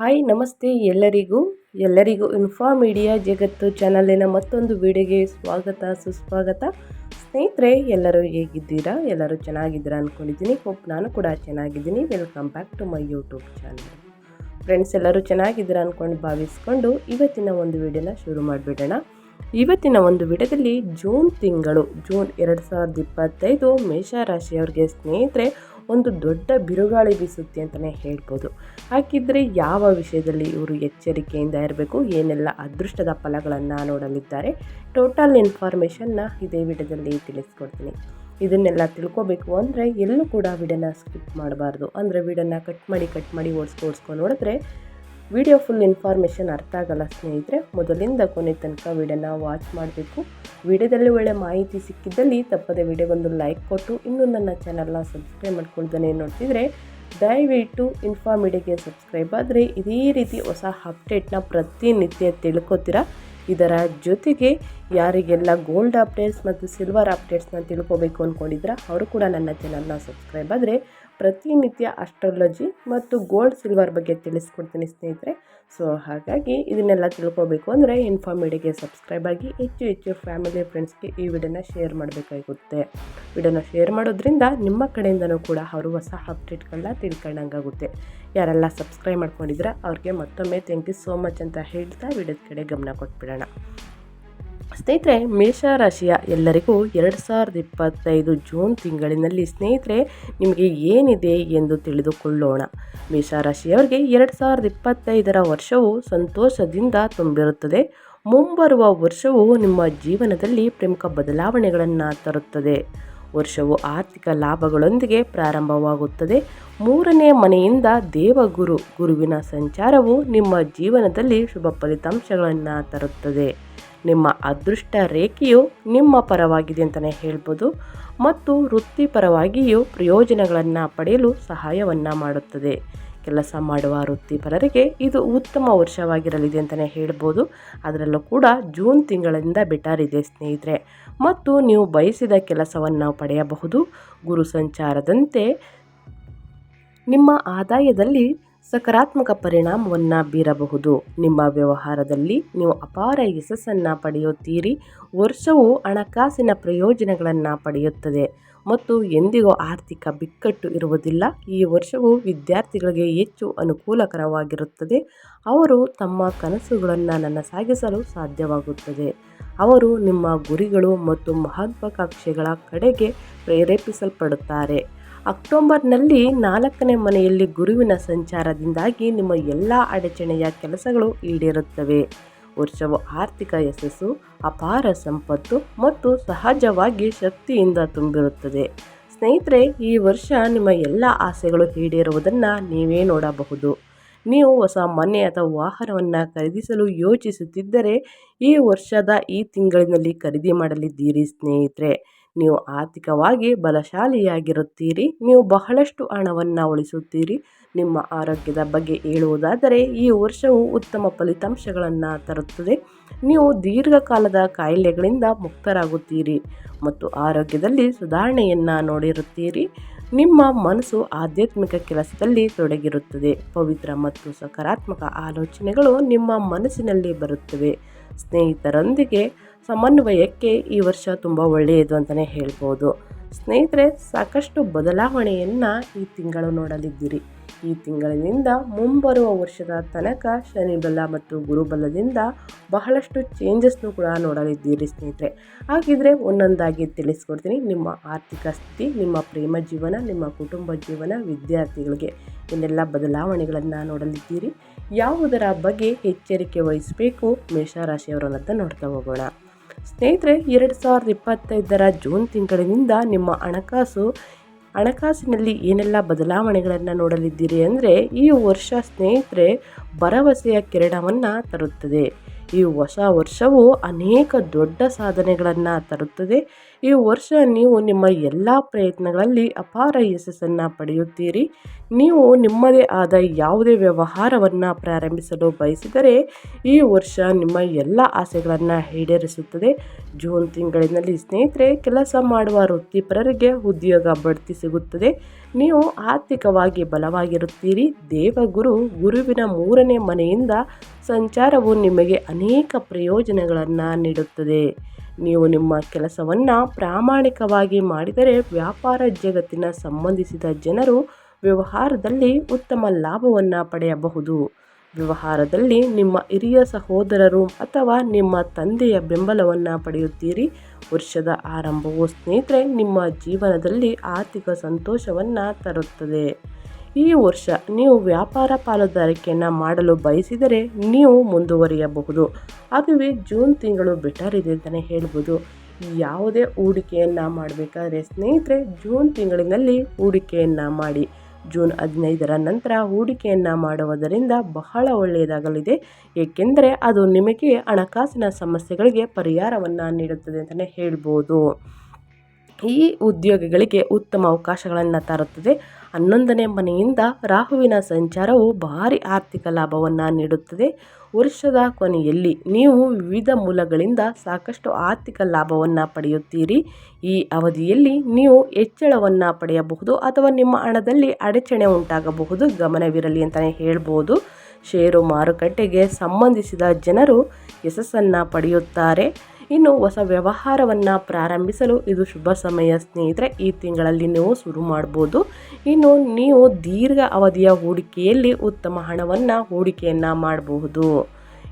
Hi, ನಮಸ್ತೆ ಎಲ್ಲರಿಗೂ. ಎಲ್ಲರಿಗೂ ಇನ್ಫಾ ಮೀಡಿಯಾ ಜಗತ್ತು ಚಾನಲಿನ ಮತ್ತೊಂದು ವಿಡಿಯೋಗೆ ಸ್ವಾಗತ, ಸುಸ್ವಾಗತ. ಸ್ನೇಹಿತರೆ, ಎಲ್ಲರೂ ಹೇಗಿದ್ದೀರಾ? ಎಲ್ಲರೂ ಚೆನ್ನಾಗಿದ್ದೀರಾ ಅಂದ್ಕೊಂಡಿದ್ದೀನಿ ಹೋಪ್ ನಾನು ಕೂಡ ಚೆನ್ನಾಗಿದ್ದೀನಿ. Welcome back to my YouTube channel friends ಎಲ್ಲರೂ ಚೆನ್ನಾಗಿದ್ದೀರಾ ಅಂದ್ಕೊಂಡು ಭಾವಿಸ್ಕೊಂಡು ಇವತ್ತಿನ ಒಂದು ವಿಡಿಯೋನ ಶುರು ಮಾಡಿಬಿಡೋಣ. ಇವತ್ತಿನ ಒಂದು ವಿಡಿಯೋದಲ್ಲಿ ಜೂನ್ ತಿಂಗಳು, ಜೂನ್ ಎರಡು ಸಾವಿರದ ಇಪ್ಪತ್ತೈದು ಮೇಷರಾಶಿಯವ್ರಿಗೆ ಸ್ನೇಹಿತರೆ ಒಂದು ದೊಡ್ಡ ಬಿರುಗಾಳಿ ಬೀಸುತ್ತೆ ಅಂತಲೇ ಹೇಳ್ಬೋದು. ಹಾಗಿದ್ದರೆ ಯಾವ ವಿಷಯದಲ್ಲಿ ಇವರು ಎಚ್ಚರಿಕೆಯಿಂದ ಇರಬೇಕು? ಏನೆಲ್ಲ ಅದೃಷ್ಟದ ಫಲಗಳನ್ನು ನೋಡಲಿದ್ದಾರೆ? ಟೋಟಲ್ ಇನ್ಫಾರ್ಮೇಷನ್ನ ಇದೇ ವಿಡಿಯೋದಲ್ಲಿ ತಿಳಿಸ್ಕೊಡ್ತೀನಿ. ಇದನ್ನೆಲ್ಲ ತಿಳ್ಕೊಬೇಕು ಅಂದರೆ ಎಲ್ಲೂ ಕೂಡ ವಿಡಿಯೋನ ಸ್ಕಿಪ್ ಮಾಡಬಾರ್ದು. ಅಂದರೆ ವಿಡಿಯೋನ ಕಟ್ ಮಾಡಿ ಕಟ್ ಮಾಡಿ ಓಡಿಸ್ಕೊ ಓಡಿಸ್ಕೊಂಡು ನೋಡಿದ್ರೆ ವಿಡಿಯೋ ಫುಲ್ ಇನ್ಫಾರ್ಮೇಷನ್ ಅರ್ಥ ಆಗಲ್ಲ ಸ್ನೇಹಿತರೆ. ಮೊದಲಿಂದ ಕೊನೆ ತನಕ ವಿಡಿಯೋನ ವಾಚ್ ಮಾಡಬೇಕು. ವಿಡಿಯೋದಲ್ಲಿ ಒಳ್ಳೆ ಮಾಹಿತಿ ಸಿಕ್ಕಿದ್ದಲ್ಲಿ ತಪ್ಪದೆ ವಿಡಿಯೋಗೊಂದು ಲೈಕ್ ಕೊಟ್ಟು ಇನ್ನೂ ನನ್ನ ಚಾನಲ್ನ ಸಬ್ಸ್ಕ್ರೈಬ್ ಮಾಡ್ಕೊಳ್ದೇ ನೋಡ್ತಿದ್ರೆ, ದಯವಿಟ್ಟು ಇನ್ಫಾ ಮೀಡಿಯಾಗೆ ಸಬ್ಸ್ಕ್ರೈಬ್ ಆದರೆ ಇದೇ ರೀತಿ ಹೊಸ ಅಪ್ಡೇಟ್ನ ಪ್ರತಿನಿತ್ಯ ತಿಳ್ಕೊತೀರಾ? ಇದರ ಜೊತೆಗೆ ಯಾರಿಗೆಲ್ಲ ಗೋಲ್ಡ್ ಅಪ್ಡೇಟ್ಸ್ ಮತ್ತು ಸಿಲ್ವರ್ ಅಪ್ಡೇಟ್ಸ್ನ ತಿಳ್ಕೊಬೇಕು ಅಂದ್ಕೊಂಡಿದ್ರೆ ಅವರು ಕೂಡ ನನ್ನ ಚಾನಲ್ನ ಸಬ್ಸ್ಕ್ರೈಬ್ ಆದರೆ ಪ್ರತಿನಿತ್ಯ ಅಸ್ಟ್ರಾಲಜಿ ಮತ್ತು ಗೋಲ್ಡ್ ಸಿಲ್ವರ್ ಬಗ್ಗೆ ತಿಳಿಸ್ಕೊಡ್ತೀನಿ ಸ್ನೇಹಿತರೆ. ಸೊ ಹಾಗಾಗಿ ಇದನ್ನೆಲ್ಲ ತಿಳ್ಕೊಬೇಕು ಅಂದರೆ ಇನ್ಫಾರ್ಮೇಡಿಗೆ ಸಬ್ಸ್ಕ್ರೈಬ್ ಆಗಿ ಹೆಚ್ಚು ಹೆಚ್ಚು ಫ್ಯಾಮಿಲಿ ಫ್ರೆಂಡ್ಸ್ಗೆ ಈ ವಿಡಿಯೋನ ಶೇರ್ ಮಾಡಬೇಕಾಗುತ್ತೆ. ವಿಡಿಯೋನ ಶೇರ್ ಮಾಡೋದ್ರಿಂದ ನಿಮ್ಮ ಕಡೆಯಿಂದನೂ ಕೂಡ ಅವರು ಹೊಸ ಅಪ್ಡೇಟ್ಗಳನ್ನ ತಿಳ್ಕೊಂಡಂಗಾಗುತ್ತೆ. ಯಾರೆಲ್ಲ ಸಬ್ಸ್ಕ್ರೈಬ್ ಮಾಡ್ಕೊಂಡಿದ್ರೆ ಅವ್ರಿಗೆ ಮತ್ತೊಮ್ಮೆ ಥ್ಯಾಂಕ್ ಯು ಸೋ ಮಚ್ ಅಂತ ಹೇಳ್ತಾ ವಿಡಿಯೋದ ಕಡೆ ಗಮನ ಕೊಟ್ಬಿಡೋಣ. ಸ್ನೇಹಿತರೆ ಮೇಷರಾಶಿಯ ಎಲ್ಲರಿಗೂ ಎರಡು ಸಾವಿರದ ಇಪ್ಪತ್ತೈದು ಜೂನ್ ತಿಂಗಳಿನಲ್ಲಿ ಸ್ನೇಹಿತರೆ, ನಿಮಗೆ ಏನಿದೆ ಎಂದು ತಿಳಿದುಕೊಳ್ಳೋಣ. ಮೇಷರಾಶಿಯವರಿಗೆ ಎರಡು ಸಾವಿರದ ಇಪ್ಪತ್ತೈದರ ವರ್ಷವು ಸಂತೋಷದಿಂದ ತುಂಬಿರುತ್ತದೆ. ಮುಂಬರುವ ವರ್ಷವು ನಿಮ್ಮ ಜೀವನದಲ್ಲಿ ಪ್ರಮುಖ ಬದಲಾವಣೆಗಳನ್ನು ತರುತ್ತದೆ. ವರ್ಷವು ಆರ್ಥಿಕ ಲಾಭಗಳೊಂದಿಗೆ ಪ್ರಾರಂಭವಾಗುತ್ತದೆ. ಮೂರನೇ ಮನೆಯಿಂದ ದೇವಗುರು, ಗುರುವಿನ ಸಂಚಾರವು ನಿಮ್ಮ ಜೀವನದಲ್ಲಿ ಶುಭ ಫಲಿತಾಂಶಗಳನ್ನು ತರುತ್ತದೆ. ನಿಮ್ಮ ಅದೃಷ್ಟ ರೇಖೆಯು ನಿಮ್ಮ ಪರವಾಗಿದೆ ಅಂತಲೇ ಹೇಳ್ಬೋದು. ಮತ್ತು ವೃತ್ತಿಪರವಾಗಿಯೂ ಪ್ರಯೋಜನಗಳನ್ನು ಪಡೆಯಲು ಸಹಾಯವನ್ನು ಮಾಡುತ್ತದೆ. ಕೆಲಸ ಮಾಡುವ ವೃತ್ತಿಪರರಿಗೆ ಇದು ಉತ್ತಮ ವರ್ಷವಾಗಿರಲಿದೆ ಅಂತಲೇ ಹೇಳ್ಬೋದು. ಅದರಲ್ಲೂ ಕೂಡ ಜೂನ್ ತಿಂಗಳಿಂದ ಬೆಟರ್ ಇದೆ ಸ್ನೇಹಿತರೆ. ಮತ್ತು ನೀವು ಬಯಸಿದ ಕೆಲಸವನ್ನು ಪಡೆಯಬಹುದು. ಗುರು ಸಂಚಾರದಂತೆ ನಿಮ್ಮ ಆದಾಯದಲ್ಲಿ ಸಕಾರಾತ್ಮಕ ಪರಿಣಾಮವನ್ನು ಬೀರಬಹುದು. ನಿಮ್ಮ ವ್ಯವಹಾರದಲ್ಲಿ ನೀವು ಅಪಾರ ಯಶಸ್ಸನ್ನು ಪಡೆಯುತ್ತೀರಿ. ವರ್ಷವು ಹಣಕಾಸಿನ ಪ್ರಯೋಜನಗಳನ್ನು ಪಡೆಯುತ್ತದೆ. ಮತ್ತು ಎಂದಿಗೂ ಆರ್ಥಿಕ ಬಿಕ್ಕಟ್ಟು ಇರುವುದಿಲ್ಲ. ಈ ವರ್ಷವು ವಿದ್ಯಾರ್ಥಿಗಳಿಗೆ ಹೆಚ್ಚು ಅನುಕೂಲಕರವಾಗಿರುತ್ತದೆ. ಅವರು ತಮ್ಮ ಕನಸುಗಳನ್ನು ನನ್ನ ಸಾಗಿಸಲು ಸಾಧ್ಯವಾಗುತ್ತದೆ. ಅವರು ನಿಮ್ಮ ಗುರಿಗಳು ಮತ್ತು ಮಹತ್ವಾಕಾಂಕ್ಷೆಗಳ ಕಡೆಗೆ ಪ್ರೇರೇಪಿಸಲ್ಪಡುತ್ತಾರೆ. ಅಕ್ಟೋಬರ್ನಲ್ಲಿ ನಾಲ್ಕನೇ ಮನೆಯಲ್ಲಿ ಗುರುವಿನ ಸಂಚಾರದಿಂದಾಗಿ ನಿಮ್ಮ ಎಲ್ಲ ಅಡಚಣೆಯ ಕೆಲಸಗಳು ಈಡೇರುತ್ತವೆ. ವರ್ಷವು ಆರ್ಥಿಕ ಯಶಸ್ಸು, ಅಪಾರ ಸಂಪತ್ತು ಮತ್ತು ಸಹಜವಾಗಿ ಶಕ್ತಿಯಿಂದ ತುಂಬಿರುತ್ತದೆ. ಸ್ನೇಹಿತರೆ, ಈ ವರ್ಷ ನಿಮ್ಮ ಎಲ್ಲ ಆಸೆಗಳು ಈಡೇರುವುದನ್ನು ನೀವೇ ನೋಡಬಹುದು. ನೀವು ಹೊಸ ಮನೆ ಅಥವಾ ವಾಹನವನ್ನು ಖರೀದಿಸಲು ಯೋಚಿಸುತ್ತಿದ್ದರೆ ಈ ವರ್ಷದ ಈ ತಿಂಗಳಿನಲ್ಲಿ ಖರೀದಿ ಮಾಡಲಿದ್ದೀರಿ ಸ್ನೇಹಿತರೆ. ನೀವು ಆರ್ಥಿಕವಾಗಿ ಬಲಶಾಲಿಯಾಗಿರುತ್ತೀರಿ. ನೀವು ಬಹಳಷ್ಟು ಹಣವನ್ನು ಉಳಿಸುತ್ತೀರಿ. ನಿಮ್ಮ ಆರೋಗ್ಯದ ಬಗ್ಗೆ ಹೇಳುವುದಾದರೆ, ಈ ವರ್ಷವು ಉತ್ತಮ ಫಲಿತಾಂಶಗಳನ್ನು ತರುತ್ತದೆ. ನೀವು ದೀರ್ಘಕಾಲದ ಕಾಯಿಲೆಗಳಿಂದ ಮುಕ್ತರಾಗುತ್ತೀರಿ ಮತ್ತು ಆರೋಗ್ಯದಲ್ಲಿ ಸುಧಾರಣೆಯನ್ನು ನೋಡಿರುತ್ತೀರಿ. ನಿಮ್ಮ ಮನಸ್ಸು ಆಧ್ಯಾತ್ಮಿಕ ಕೆಲಸದಲ್ಲಿ ತೊಡಗಿರುತ್ತದೆ. ಪವಿತ್ರ ಮತ್ತು ಸಕಾರಾತ್ಮಕ ಆಲೋಚನೆಗಳು ನಿಮ್ಮ ಮನಸ್ಸಿನಲ್ಲಿ ಬರುತ್ತವೆ. ಸ್ನೇಹಿತರೊಂದಿಗೆ ಸಮನ್ವಯಕ್ಕೆ ಈ ವರ್ಷ ತುಂಬ ಒಳ್ಳೆಯದು ಅಂತಲೇ ಹೇಳ್ಬೋದು. ಸ್ನೇಹಿತರೆ, ಸಾಕಷ್ಟು ಬದಲಾವಣೆಯನ್ನು ಈ ತಿಂಗಳು ನೋಡಲಿದ್ದೀರಿ. ಈ ತಿಂಗಳಿನಿಂದ ಮುಂಬರುವ ವರ್ಷದ ತನಕ ಶನಿಬಲ ಮತ್ತು ಗುರುಬಲದಿಂದ ಬಹಳಷ್ಟು ಚೇಂಜಸ್ನು ಕೂಡ ನೋಡಲಿದ್ದೀರಿ ಸ್ನೇಹಿತರೆ. ಹಾಗಿದ್ರೆ ಒಂದೊಂದಾಗಿ ತಿಳಿಸ್ಕೊಡ್ತೀನಿ. ನಿಮ್ಮ ಆರ್ಥಿಕ ಸ್ಥಿತಿ, ನಿಮ್ಮ ಪ್ರೇಮ ಜೀವನ, ನಿಮ್ಮ ಕುಟುಂಬ ಜೀವನ, ವಿದ್ಯಾರ್ಥಿಗಳಿಗೆ ಇನ್ನೆಲ್ಲ ಬದಲಾವಣೆಗಳನ್ನು ನೋಡಲಿದ್ದೀರಿ. ಯಾವುದರ ಬಗ್ಗೆ ಎಚ್ಚರಿಕೆ ವಹಿಸಬೇಕು ಮೇಷರಾಶಿಯವರನ್ನ ನೋಡ್ತಾ ಹೋಗೋಣ. ಸ್ನೇಹಿತರೆ, ಎರಡು ಸಾವಿರದ ಇಪ್ಪತ್ತೈದರ ಜೂನ್ ತಿಂಗಳಿನಿಂದ ನಿಮ್ಮ ಹಣಕಾಸು, ಹಣಕಾಸಿನಲ್ಲಿ ಏನೆಲ್ಲ ಬದಲಾವಣೆಗಳನ್ನು ನೋಡಲಿದ್ದೀರಿ ಅಂದರೆ, ಈ ವರ್ಷ ಸ್ನೇಹಿತರೆ, ಭರವಸೆಯ ಕಿರಣವನ್ನು ತರುತ್ತದೆ. ಈ ಹೊಸ ವರ್ಷವು ಅನೇಕ ದೊಡ್ಡ ಸಾಧನೆಗಳನ್ನು ತರುತ್ತದೆ. ಈ ವರ್ಷ ನೀವು ನಿಮ್ಮ ಎಲ್ಲ ಪ್ರಯತ್ನಗಳಲ್ಲಿ ಅಪಾರ ಯಶಸ್ಸನ್ನು ಪಡೆಯುತ್ತೀರಿ. ನೀವು ನಿಮ್ಮದೇ ಆದ ಯಾವುದೇ ವ್ಯವಹಾರವನ್ನು ಪ್ರಾರಂಭಿಸಲು ಬಯಸಿದರೆ ಈ ವರ್ಷ ನಿಮ್ಮ ಎಲ್ಲ ಆಸೆಗಳನ್ನು ಈಡೇರಿಸುತ್ತದೆ. ಜೂನ್ ತಿಂಗಳಿನಲ್ಲಿ ಸ್ನೇಹಿತರೆ, ಕೆಲಸ ಮಾಡುವ ವೃತ್ತಿಪರರಿಗೆ ಉದ್ಯೋಗ ಬಡ್ತಿ ಸಿಗುತ್ತದೆ. ನೀವು ಆರ್ಥಿಕವಾಗಿ ಬಲವಾಗಿರುತ್ತೀರಿ. ದೇವಗುರು ಗುರುವಿನ ಮೂರನೇ ಮನೆಯಿಂದ ಸಂಚಾರವು ನಿಮಗೆ ಅನೇಕ ಪ್ರಯೋಜನಗಳನ್ನು ನೀಡುತ್ತದೆ. ನೀವು ನಿಮ್ಮ ಕೆಲಸವನ್ನು ಪ್ರಾಮಾಣಿಕವಾಗಿ ಮಾಡಿದರೆ ವ್ಯಾಪಾರ ಜಗತ್ತಿನ ಸಂಬಂಧಿಸಿದ ಜನರು ವ್ಯವಹಾರದಲ್ಲಿ ಉತ್ತಮ ಲಾಭವನ್ನು ಪಡೆಯಬಹುದು. ವ್ಯವಹಾರದಲ್ಲಿ ನಿಮ್ಮ ಹಿರಿಯ ಸಹೋದರರು ಅಥವಾ ನಿಮ್ಮ ತಂದೆಯ ಬೆಂಬಲವನ್ನು ಪಡೆಯುತ್ತೀರಿ. ವರ್ಷದ ಆರಂಭವು ಸ್ನೇಹಿತರೆ ನಿಮ್ಮ ಜೀವನದಲ್ಲಿ ಆರ್ಥಿಕ ಸಂತೋಷವನ್ನು ತರುತ್ತದೆ. ಈ ವರ್ಷ ನೀವು ವ್ಯಾಪಾರ ಪಾಲುದಾರಿಕೆಯನ್ನು ಮಾಡಲು ಬಯಸಿದರೆ ನೀವು ಮುಂದುವರಿಯಬಹುದು. ಅದುವೇ ಜೂನ್ ತಿಂಗಳು ಬೆಟರ್ ಇದೆ ಅಂತಲೇ ಹೇಳ್ಬೋದು. ಯಾವುದೇ ಹೂಡಿಕೆಯನ್ನು ಮಾಡಬೇಕಾದ್ರೆ ಸ್ನೇಹಿತರೆ, ಜೂನ್ ತಿಂಗಳಿನಲ್ಲಿ ಹೂಡಿಕೆಯನ್ನು ಮಾಡಿ. ಜೂನ್ ಹದಿನೈದರ ನಂತರ ಹೂಡಿಕೆಯನ್ನು ಮಾಡುವುದರಿಂದ ಬಹಳ ಒಳ್ಳೆಯದಾಗಲಿದೆ. ಏಕೆಂದರೆ ಅದು ನಿಮಗೆ ಹಣಕಾಸಿನ ಸಮಸ್ಯೆಗಳಿಗೆ ಪರಿಹಾರವನ್ನು ನೀಡುತ್ತದೆ ಅಂತಲೇ ಹೇಳ್ಬೋದು. ಈ ಉದ್ಯೋಗಿಗಳಿಗೆ ಉತ್ತಮ ಅವಕಾಶಗಳನ್ನು ತರುತ್ತದೆ. ಹನ್ನೊಂದನೇ ಮನೆಯಿಂದ ರಾಹುವಿನ ಸಂಚಾರವು ಭಾರಿ ಆರ್ಥಿಕ ಲಾಭವನ್ನು ನೀಡುತ್ತದೆ. ವರ್ಷದ ಕೊನೆಯಲ್ಲಿ ನೀವು ವಿವಿಧ ಮೂಲಗಳಿಂದ ಸಾಕಷ್ಟು ಆರ್ಥಿಕ ಲಾಭವನ್ನು ಪಡೆಯುತ್ತೀರಿ. ಈ ಅವಧಿಯಲ್ಲಿ ನೀವು ಹೆಚ್ಚಳವನ್ನು ಪಡೆಯಬಹುದು ಅಥವಾ ನಿಮ್ಮ ಹಣದಲ್ಲಿ ಅಡಚಣೆ ಉಂಟಾಗಬಹುದು. ಗಮನವಿರಲಿ ಅಂತಲೇ ಹೇಳ್ಬೋದು. ಷೇರು ಮಾರುಕಟ್ಟೆಗೆ ಸಂಬಂಧಿಸಿದ ಜನರು ಯಶಸ್ಸನ್ನು ಪಡೆಯುತ್ತಾರೆ. ಇನ್ನು ಹೊಸ ವ್ಯವಹಾರವನ್ನು ಪ್ರಾರಂಭಿಸಲು ಇದು ಶುಭ ಸಮಯ ಸ್ನೇಹಿತರೆ, ಈ ತಿಂಗಳಲ್ಲಿ ನೀವು ಶುರು ಮಾಡ್ಬೋದು. ಇನ್ನು ನೀವು ದೀರ್ಘ ಅವಧಿಯ ಹೂಡಿಕೆಯಲ್ಲಿ ಉತ್ತಮ ಹಣವನ್ನು ಹೂಡಿಕೆಯನ್ನು ಮಾಡಬಹುದು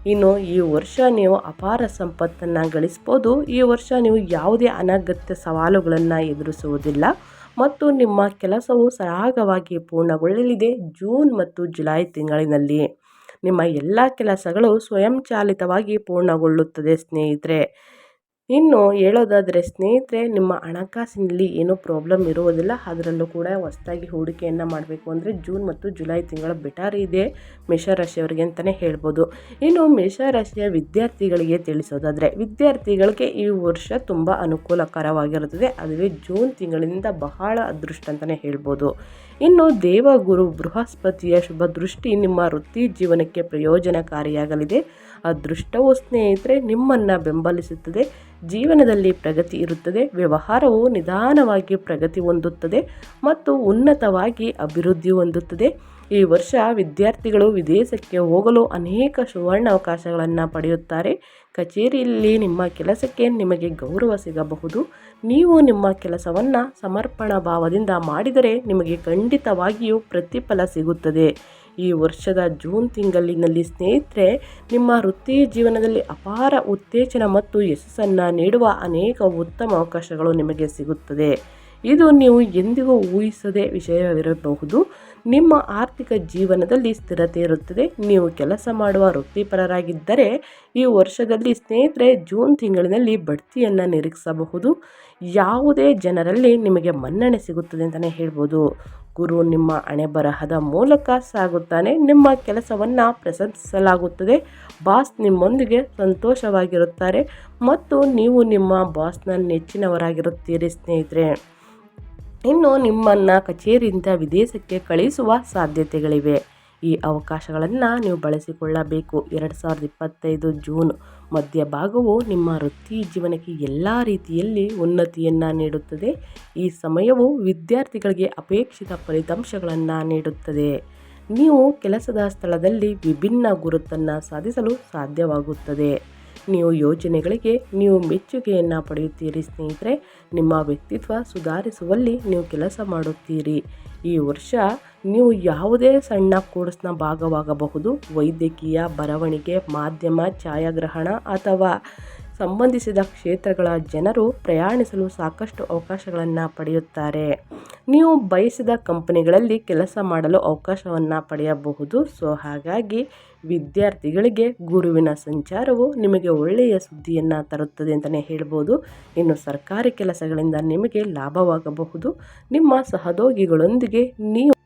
ಇನ್ನು ಈ ವರ್ಷ ನೀವು ಅಪಾರ ಸಂಪತ್ತನ್ನು ಗಳಿಸ್ಬೋದು. ಈ ವರ್ಷ ನೀವು ಯಾವುದೇ ಅನಗತ್ಯ ಸವಾಲುಗಳನ್ನು ಎದುರಿಸುವುದಿಲ್ಲ. ಮತ್ತು ನಿಮ್ಮ ಕೆಲಸವು ಸರಾಗವಾಗಿ ಪೂರ್ಣಗೊಳ್ಳಲಿದೆ ಜೂನ್ ಮತ್ತು ಜುಲೈ ತಿಂಗಳಿನಲ್ಲಿ. ನಿಮ್ಮ ಎಲ್ಲ ಕೆಲಸಗಳು ಸ್ವಯಂಚಾಲಿತವಾಗಿ ಪೂರ್ಣಗೊಳ್ಳುತ್ತದೆ, ಸ್ನೇಹಿತರೆ. ಇನ್ನು ಹೇಳೋದಾದರೆ, ಸ್ನೇಹಿತರೆ, ನಿಮ್ಮ ಹಣಕಾಸಿನಲ್ಲಿ ಏನೂ ಪ್ರಾಬ್ಲಮ್ ಇರುವುದಿಲ್ಲ. ಅದರಲ್ಲೂ ಕೂಡ ಹೊಸದಾಗಿ ಹೂಡಿಕೆಯನ್ನು ಮಾಡಬೇಕು ಅಂದರೆ ಜೂನ್ ಮತ್ತು ಜುಲೈ ತಿಂಗಳ ಬೆಟರ್ ಇದೆ ಮೇಷರಾಶಿಯವರಿಗೆ ಅಂತಲೇ ಹೇಳ್ಬೋದು. ಇನ್ನು ಮೇಷರಾಶಿಯ ವಿದ್ಯಾರ್ಥಿಗಳಿಗೆ ತಿಳಿಸೋದಾದರೆ, ವಿದ್ಯಾರ್ಥಿಗಳಿಗೆ ಈ ವರ್ಷ ತುಂಬ ಅನುಕೂಲಕರವಾಗಿರುತ್ತದೆ. ಅದುವೇ ಜೂನ್ ತಿಂಗಳಿಂದ ಬಹಳ ಅದೃಷ್ಟ ಅಂತಲೇ ಹೇಳ್ಬೋದು. ಇನ್ನು ದೇವಗುರು ಬೃಹಸ್ಪತಿಯ ಶುಭ ದೃಷ್ಟಿ ನಿಮ್ಮ ವೃತ್ತಿ ಜೀವನಕ್ಕೆ ಪ್ರಯೋಜನಕಾರಿಯಾಗಲಿದೆ. ಅದೃಷ್ಟವು ಸ್ನೇಹಿತರೆ, ನಿಮ್ಮನ್ನು ಬೆಂಬಲಿಸುತ್ತದೆ. ಜೀವನದಲ್ಲಿ ಪ್ರಗತಿ ಇರುತ್ತದೆ. ವ್ಯವಹಾರವು ನಿಧಾನವಾಗಿ ಪ್ರಗತಿ ಹೊಂದುತ್ತದೆ ಮತ್ತು ಉನ್ನತವಾಗಿ ಅಭಿವೃದ್ಧಿ ಹೊಂದುತ್ತದೆ. ಈ ವರ್ಷ ವಿದ್ಯಾರ್ಥಿಗಳು ವಿದೇಶಕ್ಕೆ ಹೋಗಲು ಅನೇಕ ಸುವರ್ಣಾವಕಾಶಗಳನ್ನು ಪಡೆಯುತ್ತಾರೆ. ಕಚೇರಿಯಲ್ಲಿ ನಿಮ್ಮ ಕೆಲಸಕ್ಕೆ ನಿಮಗೆ ಗೌರವ ಸಿಗಬಹುದು. ನೀವು ನಿಮ್ಮ ಕೆಲಸವನ್ನು ಸಮರ್ಪಣಾ ಭಾವದಿಂದ ಮಾಡಿದರೆ ನಿಮಗೆ ಖಂಡಿತವಾಗಿಯೂ ಪ್ರತಿಫಲ ಸಿಗುತ್ತದೆ. ಈ ವರ್ಷದ ಜೂನ್ ತಿಂಗಳಿನಲ್ಲಿ ಸ್ನೇಹಿತರೆ, ನಿಮ್ಮ ವೃತ್ತಿ ಜೀವನದಲ್ಲಿ ಅಪಾರ ಉತ್ತೇಜನ ಮತ್ತು ಯಶಸ್ಸನ್ನು ನೀಡುವ ಅನೇಕ ಉತ್ತಮ ಅವಕಾಶಗಳು ನಿಮಗೆ ಸಿಗುತ್ತದೆ. ಇದು ನೀವು ಎಂದಿಗೂ ಊಹಿಸದೆ ವಿಷಯವಿರಬಹುದು. ನಿಮ್ಮ ಆರ್ಥಿಕ ಜೀವನದಲ್ಲಿ ಸ್ಥಿರತೆ ಇರುತ್ತದೆ. ನೀವು ಕೆಲಸ ಮಾಡುವ ವೃತ್ತಿಪರರಾಗಿದ್ದರೆ ಈ ವರ್ಷದಲ್ಲಿ ಸ್ನೇಹಿತರೆ ಜೂನ್ ತಿಂಗಳಿನಲ್ಲಿ ಬಡ್ತಿಯನ್ನು ನಿರೀಕ್ಷಿಸಬಹುದು. ಯಾವುದೇ ಜನರಲ್ಲಿ ನಿಮಗೆ ಮನ್ನಣೆ ಸಿಗುತ್ತದೆ ಅಂತಲೇ ಹೇಳ್ಬೋದು. ಗುರು ನಿಮ್ಮ ಹಣೆ ಬರಹದ ಮೂಲಕ ಸಾಗುತ್ತಾನೆ. ನಿಮ್ಮ ಕೆಲಸವನ್ನು ಪ್ರಶಂಸಿಸಲಾಗುತ್ತದೆ. ಬಾಸ್ ನಿಮ್ಮೊಂದಿಗೆ ಸಂತೋಷವಾಗಿರುತ್ತಾರೆ. ಮತ್ತು ನೀವು ನಿಮ್ಮ ಬಾಸ್ನ ನೆಚ್ಚಿನವರಾಗಿರುತ್ತೀರಿ ಸ್ನೇಹಿತರೆ. ಇನ್ನು ನಿಮ್ಮನ್ನು ಕಚೇರಿಯಿಂದ ವಿದೇಶಕ್ಕೆ ಕಳುಹಿಸುವ ಸಾಧ್ಯತೆಗಳಿವೆ. ಈ ಅವಕಾಶಗಳನ್ನು ನೀವು ಬಳಸಿಕೊಳ್ಳಬೇಕು. ಎರಡು ಸಾವಿರದ ಇಪ್ಪತ್ತೈದು ಜೂನ್ ಮಧ್ಯಭಾಗವು ನಿಮ್ಮ ವೃತ್ತಿ ಜೀವನಕ್ಕೆ ಎಲ್ಲ ರೀತಿಯಲ್ಲಿ ಉನ್ನತಿಯನ್ನು ನೀಡುತ್ತದೆ. ಈ ಸಮಯವು ವಿದ್ಯಾರ್ಥಿಗಳಿಗೆ ಅಪೇಕ್ಷಿತ ಫಲಿತಾಂಶಗಳನ್ನು ನೀಡುತ್ತದೆ. ನೀವು ಕೆಲಸದ ಸ್ಥಳದಲ್ಲಿ ವಿಭಿನ್ನ ಗುರುತನ್ನು ಸಾಧಿಸಲು ಸಾಧ್ಯವಾಗುತ್ತದೆ. ನೀವು ಯೋಜನೆಗಳಿಗೆ ನೀವು ಮೆಚ್ಚುಗೆಯನ್ನು ಪಡೆಯುತ್ತೀರಿ, ಸ್ನೇಹಿತರೆ. ನಿಮ್ಮ ವ್ಯಕ್ತಿತ್ವ ಸುಧಾರಿಸುವಲ್ಲಿ ನೀವು ಕೆಲಸ ಮಾಡುತ್ತೀರಿ. ಈ ವರ್ಷ ನೀವು ಯಾವುದೇ ಸಣ್ಣ ಕೋರ್ಸ್ನ ಭಾಗವಾಗಬಹುದು. ವೈದ್ಯಕೀಯ, ಬರವಣಿಗೆ, ಮಾಧ್ಯಮ, ಛಾಯಾಗ್ರಹಣ ಅಥವಾ ಸಂಬಂಧಿಸಿದ ಕ್ಷೇತ್ರಗಳ ಜನರು ಪ್ರಯಾಣಿಸಲು ಸಾಕಷ್ಟು ಅವಕಾಶಗಳನ್ನು ಪಡೆಯುತ್ತಾರೆ. ನೀವು ಬಯಸಿದ ಕಂಪನಿಗಳಲ್ಲಿ ಕೆಲಸ ಮಾಡಲು ಅವಕಾಶವನ್ನು ಪಡೆಯಬಹುದು. ಸೊ, ಹಾಗಾಗಿ ವಿದ್ಯಾರ್ಥಿಗಳಿಗೆ ಗುರುವಿನ ಸಂಚಾರವು ನಿಮಗೆ ಒಳ್ಳೆಯ ಸುದ್ದಿಯನ್ನು ತರುತ್ತದೆ ಅಂತಲೇ ಹೇಳ್ಬೋದು. ಇನ್ನು ಸರ್ಕಾರಿ ಕೆಲಸಗಳಿಂದ ನಿಮಗೆ ಲಾಭವಾಗಬಹುದು. ನಿಮ್ಮ ಸಹೋದ್ಯೋಗಿಗಳೊಂದಿಗೆ ನೀವು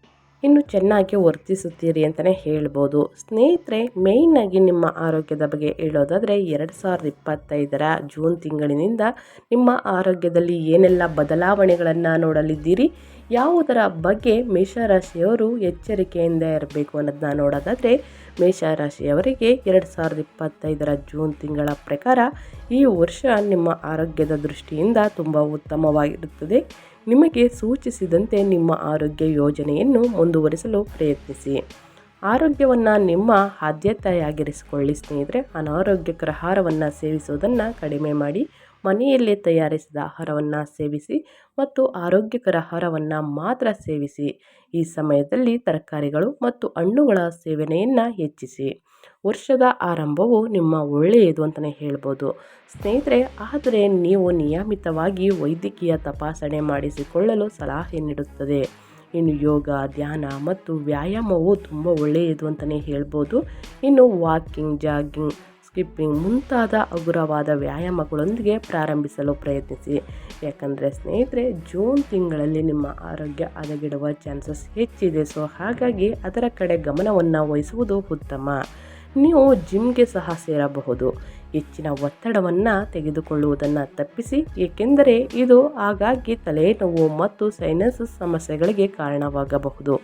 ಇನ್ನು ಚೆನ್ನಾಗಿ ವರ್ತಿಸುತ್ತೀರಿ ಅಂತಲೇ ಹೇಳ್ಬೋದು. ಸ್ನೇಹಿತರೆ ಮೇಯ್ನಾಗಿ ನಿಮ್ಮ ಆರೋಗ್ಯದ ಬಗ್ಗೆ ಹೇಳೋದಾದರೆ, ಎರಡು ಸಾವಿರದ ಇಪ್ಪತ್ತೈದರ ಜೂನ್ ತಿಂಗಳಿನಿಂದ ನಿಮ್ಮ ಆರೋಗ್ಯದಲ್ಲಿ ಏನೆಲ್ಲ ಬದಲಾವಣೆಗಳನ್ನು ನೋಡಲಿದ್ದೀರಿ, ಯಾವುದರ ಬಗ್ಗೆ ಮೇಷರಾಶಿಯವರು ಎಚ್ಚರಿಕೆಯಿಂದ ಇರಬೇಕು ಅನ್ನೋದನ್ನ ನೋಡೋದಾದರೆ, ಮೇಷರಾಶಿಯವರಿಗೆ ಎರಡು ಸಾವಿರದ ಇಪ್ಪತ್ತೈದರ ಜೂನ್ ತಿಂಗಳ ಪ್ರಕಾರ ಈ ವರ್ಷ ನಿಮ್ಮ ಆರೋಗ್ಯದ ದೃಷ್ಟಿಯಿಂದ ತುಂಬ ಉತ್ತಮವಾಗಿರುತ್ತದೆ. ನಿಮಗೆ ಸೂಚಿಸಿದಂತೆ ನಿಮ್ಮ ಆರೋಗ್ಯ ಯೋಜನೆಯನ್ನು ಮುಂದುವರಿಸಲು ಪ್ರಯತ್ನಿಸಿ. ಆರೋಗ್ಯವನ್ನು ನಿಮ್ಮ ಆದ್ಯತೆಯಾಗಿರಿಸಿಕೊಳ್ಳಿ ಸ್ನೇಹಿತರೆ. ಅನಾರೋಗ್ಯಕರ ಆಹಾರವನ್ನು ಸೇವಿಸುವುದನ್ನು ಕಡಿಮೆ ಮಾಡಿ. ಮನೆಯಲ್ಲೇ ತಯಾರಿಸಿದ ಆಹಾರವನ್ನು ಸೇವಿಸಿ ಮತ್ತು ಆರೋಗ್ಯಕರ ಆಹಾರವನ್ನು ಮಾತ್ರ ಸೇವಿಸಿ. ಈ ಸಮಯದಲ್ಲಿ ತರಕಾರಿಗಳು ಮತ್ತು ಹಣ್ಣುಗಳ ಸೇವನೆಯನ್ನು ಹೆಚ್ಚಿಸಿ. ವರ್ಷದ ಆರಂಭವು ನಿಮ್ಮ ಒಳ್ಳೆಯದು ಅಂತಲೇ ಹೇಳ್ಬೋದು. ಸ್ನೇಹಿತರೆ, ಆದರೆ ನೀವು ನಿಯಮಿತವಾಗಿ ವೈದ್ಯಕೀಯ ತಪಾಸಣೆ ಮಾಡಿಸಿಕೊಳ್ಳಲು ಸಲಹೆ ನೀಡುತ್ತದೆ. ಇನ್ನು ಯೋಗ, ಧ್ಯಾನ ಮತ್ತು ವ್ಯಾಯಾಮವು ತುಂಬ ಒಳ್ಳೆಯದು ಅಂತಲೇ ಹೇಳ್ಬೋದು. ಇನ್ನು ವಾಕಿಂಗ್, ಜಾಗಿಂಗ್ ಸ್ಕಿಪ್ಪಿಂಗ್ ಮುಂತಾದ ಹಗುರವಾದ ವ್ಯಾಯಾಮಗಳೊಂದಿಗೆ ಪ್ರಾರಂಭಿಸಲು ಪ್ರಯತ್ನಿಸಿ. ಯಾಕಂದರೆ ಸ್ನೇಹಿತರೆ, ಜೂನ್ ತಿಂಗಳಲ್ಲಿ ನಿಮ್ಮ ಆರೋಗ್ಯ ಹದಗೆಡುವ ಚಾನ್ಸಸ್ ಹೆಚ್ಚಿದೆ. ಸೊ, ಹಾಗಾಗಿ ಅದರ ಕಡೆ ಗಮನವನ್ನು ವಹಿಸುವುದು ಉತ್ತಮ. ನೀವು ಜಿಮ್ಗೆ ಸಹ ಸೇರಬಹುದು. ಹೆಚ್ಚಿನ ಒತ್ತಡವನ್ನು ತೆಗೆದುಕೊಳ್ಳುವುದನ್ನು ತಪ್ಪಿಸಿ, ಏಕೆಂದರೆ ಇದು ಆಗಾಗ್ಗೆ ತಲೆನೋವು ಮತ್ತು ಸೈನಸ್ ಸಮಸ್ಯೆಗಳಿಗೆ ಕಾರಣವಾಗಬಹುದು.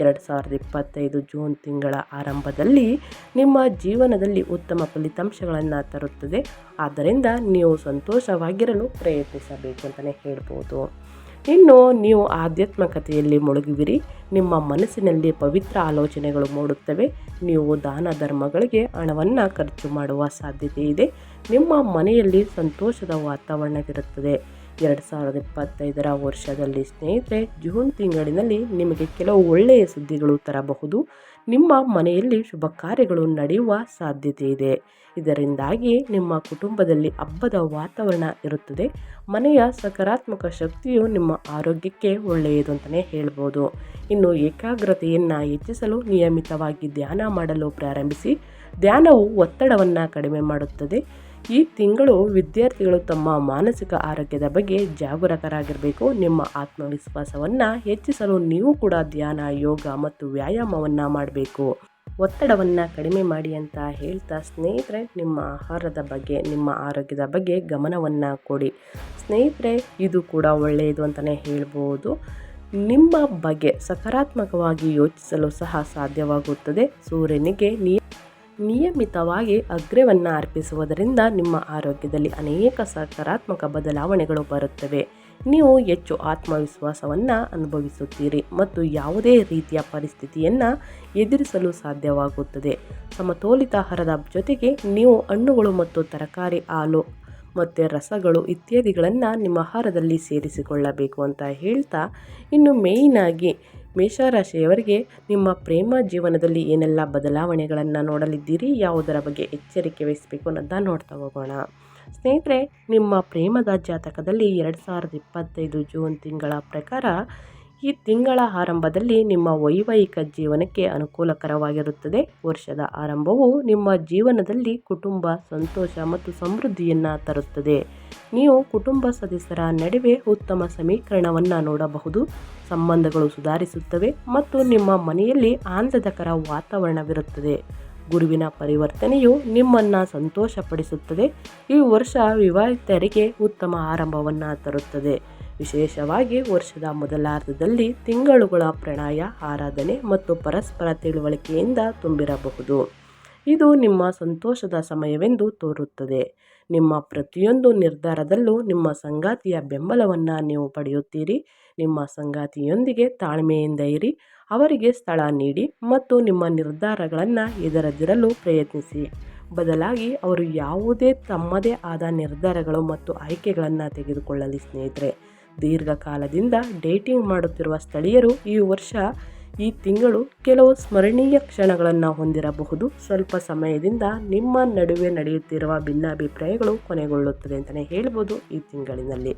ಎರಡು ಸಾವಿರದ ಇಪ್ಪತ್ತೈದು ಜೂನ್ ತಿಂಗಳ ಆರಂಭದಲ್ಲಿ ನಿಮ್ಮ ಜೀವನದಲ್ಲಿ ಉತ್ತಮ ಫಲಿತಾಂಶಗಳನ್ನು ತರುತ್ತದೆ. ಆದ್ದರಿಂದ ನೀವು ಸಂತೋಷವಾಗಿರಲು ಪ್ರಯತ್ನಿಸಬೇಕು ಅಂತಲೇ ಹೇಳ್ಬೋದು. ಇನ್ನು ನೀವು ಆಧ್ಯಾತ್ಮಿಕತೆಯಲ್ಲಿ ಮುಳುಗುವಿರಿ. ನಿಮ್ಮ ಮನಸ್ಸಿನಲ್ಲಿ ಪವಿತ್ರ ಆಲೋಚನೆಗಳು ಮೂಡುತ್ತವೆ. ನೀವು ದಾನ ಧರ್ಮಗಳಿಗೆ ಹಣವನ್ನು ಖರ್ಚು ಮಾಡುವ ಸಾಧ್ಯತೆ ಇದೆ. ನಿಮ್ಮ ಮನೆಯಲ್ಲಿ ಸಂತೋಷದ ವಾತಾವರಣವಿರುತ್ತದೆ ಎರಡು ಸಾವಿರದ ಇಪ್ಪತ್ತೈದರ ವರ್ಷದಲ್ಲಿ ಸ್ನೇಹಿತರೆ, ಜೂನ್ ತಿಂಗಳಿನಲ್ಲಿ ನಿಮಗೆ ಕೆಲವು ಒಳ್ಳೆಯ ಸುದ್ದಿಗಳು ತರಬಹುದು. ನಿಮ್ಮ ಮನೆಯಲ್ಲಿ ಶುಭ ಕಾರ್ಯಗಳು ನಡೆಯುವ ಸಾಧ್ಯತೆ ಇದೆ ಇದರಿಂದಾಗಿ ನಿಮ್ಮ ಕುಟುಂಬದಲ್ಲಿ ಹಬ್ಬದ ವಾತಾವರಣ ಇರುತ್ತದೆ. ಮನೆಯ ಸಕಾರಾತ್ಮಕ ಶಕ್ತಿಯು ನಿಮ್ಮ ಆರೋಗ್ಯಕ್ಕೆ ಒಳ್ಳೆಯದು ಅಂತಲೇ ಹೇಳ್ಬೋದು. ಇನ್ನು ಏಕಾಗ್ರತೆಯನ್ನು ಹೆಚ್ಚಿಸಲು ನಿಯಮಿತವಾಗಿ ಧ್ಯಾನ ಮಾಡಲು ಪ್ರಾರಂಭಿಸಿ. ಧ್ಯಾನವು ಒತ್ತಡವನ್ನು ಕಡಿಮೆ ಮಾಡುತ್ತದೆ. ಈ ತಿಂಗಳು ವಿದ್ಯಾರ್ಥಿಗಳು ತಮ್ಮ ಮಾನಸಿಕ ಆರೋಗ್ಯದ ಬಗ್ಗೆ ಜಾಗರೂಕರಾಗಿರಬೇಕು. ನಿಮ್ಮ ಆತ್ಮವಿಶ್ವಾಸವನ್ನು ಹೆಚ್ಚಿಸಲು ನೀವು ಕೂಡ ಧ್ಯಾನ, ಯೋಗ ಮತ್ತು ವ್ಯಾಯಾಮವನ್ನು ಮಾಡಬೇಕು. ಒತ್ತಡವನ್ನು ಕಡಿಮೆ ಮಾಡಿ ಅಂತ ಹೇಳ್ತಾ ಸ್ನೇಹಿತರೆ, ನಿಮ್ಮ ಆಹಾರದ ಬಗ್ಗೆ, ನಿಮ್ಮ ಆರೋಗ್ಯದ ಬಗ್ಗೆ ಗಮನವನ್ನು ಕೊಡಿ. ಸ್ನೇಹಿತರೆ, ಇದು ಕೂಡ ಒಳ್ಳೆಯದು ಅಂತಲೇ ಹೇಳ್ಬೋದು. ನಿಮ್ಮ ಬಗ್ಗೆ ಸಕಾರಾತ್ಮಕವಾಗಿ ಯೋಚಿಸಲು ಸಹ ಸಾಧ್ಯವಾಗುತ್ತದೆ. ಸೂರ್ಯನಿಗೆ ನೀ ನಿಯಮಿತವಾಗಿ ಅಗ್ರವನ್ನು ಅರ್ಪಿಸುವುದರಿಂದ ನಿಮ್ಮ ಆರೋಗ್ಯದಲ್ಲಿ ಅನೇಕ ಸಕಾರಾತ್ಮಕ ಬದಲಾವಣೆಗಳು ಬರುತ್ತವೆ. ನೀವು ಹೆಚ್ಚು ಆತ್ಮವಿಶ್ವಾಸವನ್ನು ಅನುಭವಿಸುತ್ತೀರಿ ಮತ್ತು ಯಾವುದೇ ರೀತಿಯ ಪರಿಸ್ಥಿತಿಯನ್ನು ಎದುರಿಸಲು ಸಾಧ್ಯವಾಗುತ್ತದೆ. ಸಮತೋಲಿತ ಆಹಾರದ ಜೊತೆಗೆ ನೀವು ಹಣ್ಣುಗಳು ಮತ್ತು ತರಕಾರಿ, ಹಾಲು ಮತ್ತು ರಸಗಳು ಇತ್ಯಾದಿಗಳನ್ನು ನಿಮ್ಮ ಆಹಾರದಲ್ಲಿ ಸೇರಿಸಿಕೊಳ್ಳಬೇಕು ಅಂತ ಹೇಳ್ತಾ ಇನ್ನು ಮೇಯ್ನಾಗಿ ಮೇಷರಾಶಿಯವರಿಗೆ ನಿಮ್ಮ ಪ್ರೇಮ ಜೀವನದಲ್ಲಿ ಏನೆಲ್ಲ ಬದಲಾವಣೆಗಳನ್ನು ನೋಡಲಿದ್ದೀರಿ? ಯಾವುದರ ಬಗ್ಗೆ ಎಚ್ಚರಿಕೆ ವಹಿಸಬೇಕು ಅನ್ನೋದನ್ನ ನೋಡ್ತಾ ಹೋಗೋಣ. ಸ್ನೇಹಿತರೆ, ನಿಮ್ಮ ಪ್ರೇಮದ ಜಾತಕದಲ್ಲಿ ಎರಡು ಸಾವಿರದ ಇಪ್ಪತ್ತೈದು ಜೂನ್ ತಿಂಗಳ ಪ್ರಕಾರ ಈ ತಿಂಗಳ ಆರಂಭದಲ್ಲಿ ನಿಮ್ಮ ವೈವಾಹಿಕ ಜೀವನಕ್ಕೆ ಅನುಕೂಲಕರವಾಗಿರುತ್ತದೆ. ವರ್ಷದ ಆರಂಭವು ನಿಮ್ಮ ಜೀವನದಲ್ಲಿ ಕುಟುಂಬ ಸಂತೋಷ ಮತ್ತು ಸಮೃದ್ಧಿಯನ್ನು ತರುತ್ತದೆ. ನೀವು ಕುಟುಂಬ ಸದಸ್ಯರ ನಡುವೆ ಉತ್ತಮ ಸಮೀಕರಣವನ್ನು ನೋಡಬಹುದು. ಸಂಬಂಧಗಳು ಸುಧಾರಿಸುತ್ತವೆ ಮತ್ತು ನಿಮ್ಮ ಮನೆಯಲ್ಲಿ ಆನಂದಕರ ವಾತಾವರಣವಿರುತ್ತದೆ. ಗುರುವಿನ ಪರಿವರ್ತನೆಯು ನಿಮ್ಮನ್ನು ಸಂತೋಷಪಡಿಸುತ್ತದೆ. ಈ ವರ್ಷ ವಿವಾಹಿತರಿಗೆ ಉತ್ತಮ ಆರಂಭವನ್ನು ತರುತ್ತದೆ. ವಿಶೇಷವಾಗಿ ವರ್ಷದ ಮೊದಲಾರ್ಧದಲ್ಲಿ ತಿಂಗಳುಗಳ ಪ್ರಣಯ, ಆರಾಧನೆ ಮತ್ತು ಪರಸ್ಪರ ತಿಳುವಳಿಕೆಯಿಂದ ತುಂಬಿರಬಹುದು. ಇದು ನಿಮ್ಮ ಸಂತೋಷದ ಸಮಯವೆಂದು ತೋರುತ್ತದೆ. ನಿಮ್ಮ ಪ್ರತಿಯೊಂದು ನಿರ್ಧಾರದಲ್ಲೂ ನಿಮ್ಮ ಸಂಗಾತಿಯ ಬೆಂಬಲವನ್ನು ನೀವು ಪಡೆಯುತ್ತೀರಿ. ನಿಮ್ಮ ಸಂಗಾತಿಯೊಂದಿಗೆ ತಾಳ್ಮೆಯಿಂದ ಇರಿ. ಅವರಿಗೆ ಸ್ಥಳ ನೀಡಿ ಮತ್ತು ನಿಮ್ಮ ನಿರ್ಧಾರಗಳನ್ನು ಎದುರದಿರಲು ಪ್ರಯತ್ನಿಸಿ. ಬದಲಾಗಿ ಅವರು ಯಾವುದೇ ತಮ್ಮದೇ ಆದ ನಿರ್ಧಾರಗಳು ಮತ್ತು ಆಯ್ಕೆಗಳನ್ನು ತೆಗೆದುಕೊಳ್ಳಲಿ ಸ್ನೇಹಿತರೆ. ದೀರ್ಘಕಾಲದಿಂದ ಡೇಟಿಂಗ್ ಮಾಡುತ್ತಿರುವ ಸ್ಥಳೀಯರು ಈ ವರ್ಷ ಈ ತಿಂಗಳು ಕೆಲವು ಸ್ಮರಣೀಯ ಕ್ಷಣಗಳನ್ನು ಹೊಂದಿರಬಹುದು. ಸ್ವಲ್ಪ ಸಮಯದಿಂದ ನಿಮ್ಮ ನಡುವೆ ನಡೆಯುತ್ತಿರುವ ಭಿನ್ನಾಭಿಪ್ರಾಯಗಳು ಕೊನೆಗೊಳ್ಳುತ್ತದೆ ಅಂತಲೇ ಹೇಳ್ಬೋದು ಈ ತಿಂಗಳಿನಲ್ಲಿ.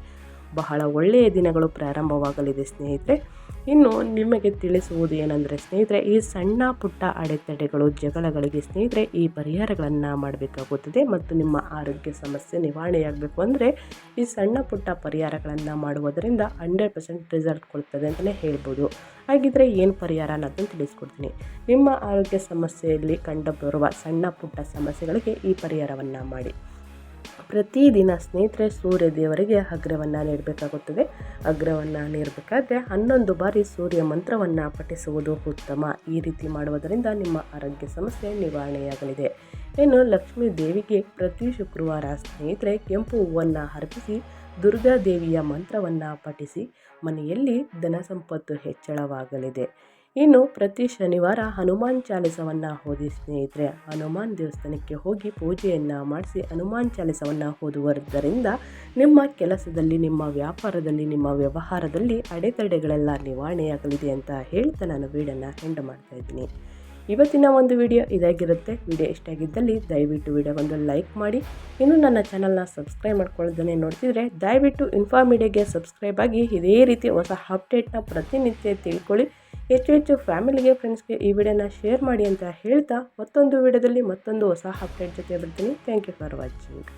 ಬಹಳ ಒಳ್ಳೆಯ ದಿನಗಳು ಪ್ರಾರಂಭವಾಗಲಿದೆ ಸ್ನೇಹಿತರೆ. ಇನ್ನು ನಿಮಗೆ ತಿಳಿಸುವುದು ಏನಂದರೆ ಸ್ನೇಹಿತರೆ, ಈ ಸಣ್ಣ ಪುಟ್ಟ ಅಡೆತಡೆಗಳು, ಜಗಳಗಳಿಗೆ ಸ್ನೇಹಿತರೆ, ಈ ಪರಿಹಾರಗಳನ್ನು ಮಾಡಬೇಕಾಗುತ್ತದೆ ಮತ್ತು ನಿಮ್ಮ ಆರೋಗ್ಯ ಸಮಸ್ಯೆ ನಿವಾರಣೆಯಾಗಬೇಕು ಅಂದರೆ ಈ ಸಣ್ಣ ಪುಟ್ಟ ಪರಿಹಾರಗಳನ್ನು ಮಾಡುವುದರಿಂದ ಹಂಡ್ರೆಡ್ ಪರ್ಸೆಂಟ್ ರಿಸಲ್ಟ್ ಕೊಡ್ತದೆ ಅಂತಲೇ ಹೇಳ್ಬೋದು. ಹಾಗಿದ್ರೆ ಏನು ಪರಿಹಾರ ಅನ್ನೋದನ್ನು ತಿಳಿಸ್ಕೊಡ್ತೀನಿ. ನಿಮ್ಮ ಆರೋಗ್ಯ ಸಮಸ್ಯೆಯಲ್ಲಿ ಕಂಡುಬರುವ ಸಣ್ಣ ಪುಟ್ಟ ಸಮಸ್ಯೆಗಳಿಗೆ ಈ ಪರಿಹಾರವನ್ನು ಮಾಡಿ. ಪ್ರತಿದಿನ ಸ್ನೇಹಿತರೆ ಸೂರ್ಯ ದೇವರಿಗೆ ಅಗ್ರವನ್ನು ನೀಡಬೇಕಾಗುತ್ತದೆ. ಅಗ್ರವನ್ನು ನೀಡಬೇಕಾದ್ರೆ ಹನ್ನೊಂದು ಬಾರಿ ಸೂರ್ಯ ಮಂತ್ರವನ್ನು ಪಠಿಸುವುದು ಉತ್ತಮ. ಈ ರೀತಿ ಮಾಡುವುದರಿಂದ ನಿಮ್ಮ ಆರೋಗ್ಯ ಸಮಸ್ಯೆ ನಿವಾರಣೆಯಾಗಲಿದೆ. ಇನ್ನು ಲಕ್ಷ್ಮೀ ದೇವಿಗೆ ಪ್ರತಿ ಶುಕ್ರವಾರ ಸ್ನೇಹಿತರೆ, ಕೆಂಪು ಹೂವನ್ನು ಅರ್ಪಿಸಿ ದುರ್ಗಾದೇವಿಯ ಮಂತ್ರವನ್ನು ಪಠಿಸಿ, ಮನೆಯಲ್ಲಿ ಧನ ಸಂಪತ್ತು ಹೆಚ್ಚಳವಾಗಲಿದೆ. ಇನ್ನು ಪ್ರತಿ ಶನಿವಾರ ಹನುಮಾನ್ ಚಾಲಿಸವನ್ನು ಓದಿ ಸ್ನೇಹಿತರೆ, ಹನುಮಾನ್ ದೇವಸ್ಥಾನಕ್ಕೆ ಹೋಗಿ ಪೂಜೆಯನ್ನು ಮಾಡಿಸಿ ಹನುಮಾನ್ ಚಾಲಿಸವನ್ನು ಓದುವುದರಿಂದ ನಿಮ್ಮ ಕೆಲಸದಲ್ಲಿ, ನಿಮ್ಮ ವ್ಯಾಪಾರದಲ್ಲಿ, ನಿಮ್ಮ ವ್ಯವಹಾರದಲ್ಲಿ ಅಡೆತಡೆಗಳೆಲ್ಲ ನಿವಾರಣೆಯಾಗಲಿದೆ ಅಂತ ಹೇಳ್ತಾ ನಾನು ವೀಡನ್ನು ಎಂಡ್ ಮಾಡ್ತಾ ಇದ್ದೀನಿ. ಇವತ್ತಿನ ಒಂದು ವಿಡಿಯೋ ಇದಾಗಿರುತ್ತೆ. ವಿಡಿಯೋ ಇಷ್ಟ ಆಗಿದ್ದಲ್ಲಿ ದಯವಿಟ್ಟು ವಿಡಿಯೋಗೊಂದು ಲೈಕ್ ಮಾಡಿ. ಇನ್ನು ನನ್ನ ಚಾನಲ್ನ ಸಬ್ಸ್ಕ್ರೈಬ್ ಮಾಡ್ಕೊಳ್ಳೋದನ್ನೇ ನೋಡ್ತಿದ್ರೆ ದಯವಿಟ್ಟು ಇನ್ಫಾರ್ಮೀಡಿಯಾಗೆ ಸಬ್ಸ್ಕ್ರೈಬ್ ಆಗಿ ಇದೇ ರೀತಿ ಹೊಸ ಅಪ್ಡೇಟ್ನ ಪ್ರತಿನಿತ್ಯ ತಿಳ್ಕೊಳ್ಳಿ. ಹೆಚ್ಚು ಹೆಚ್ಚು ಫ್ಯಾಮಿಲಿಗೆ, ಫ್ರೆಂಡ್ಸ್ಗೆ ಈ ವಿಡಿಯೋನ ಶೇರ್ ಮಾಡಿ ಅಂತ ಹೇಳ್ತಾ ಮತ್ತೊಂದು ವಿಡಿಯೋದಲ್ಲಿ ಮತ್ತೊಂದು ಹೊಸ ಅಪ್ಡೇಟ್ ಜೊತೆ ಬರ್ತೀನಿ. Thank you for watching